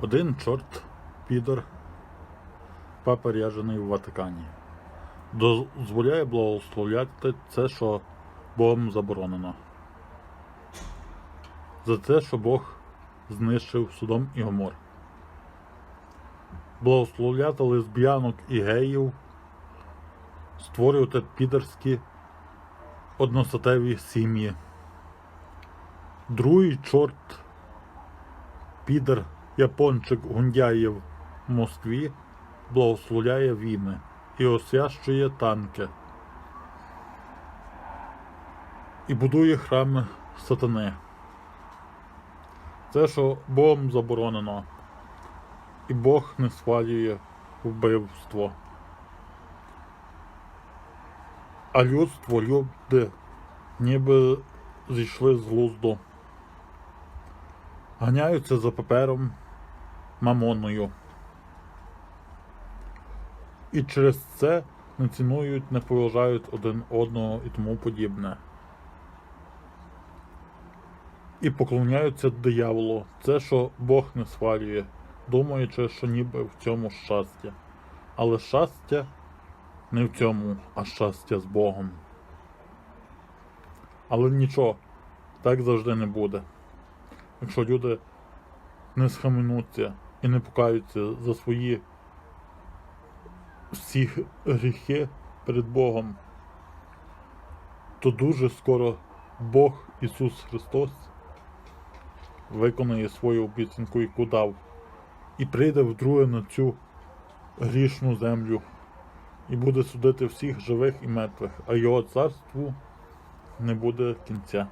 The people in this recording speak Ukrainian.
Один чорт підор папа в Ватикані. Дозволяє благословляти це, що Богом заборонено. За те, що Бог знищив судом і гомор. Благословляти лесбіянок і геїв, створювати підерські одностатеві сім'ї. Другий чорт підер япончик Гундяєв в Москві благословляє війни і освящує танки. І будує храми сатани. Це, що Богом заборонено. І Бог не свалює вбивство. А людство, люди, ніби зійшли з глузду. Ганяються за папером мамоною. І через це не цінують, не поважають один одного і тому подібне. І поклоняються дияволу. Це, що Бог не свалює, думаючи, що ніби в цьому щастя. Але щастя не в цьому, а щастя з Богом. Але нічого, так завжди не буде. Якщо люди не схаменуться і не покаються за свої всі гріхи перед Богом, то дуже скоро Бог Ісус Христос виконає свою обіцянку, яку дав, і прийде вдруге на цю грішну землю і буде судити всіх живих і мертвих, а його царству не буде кінця.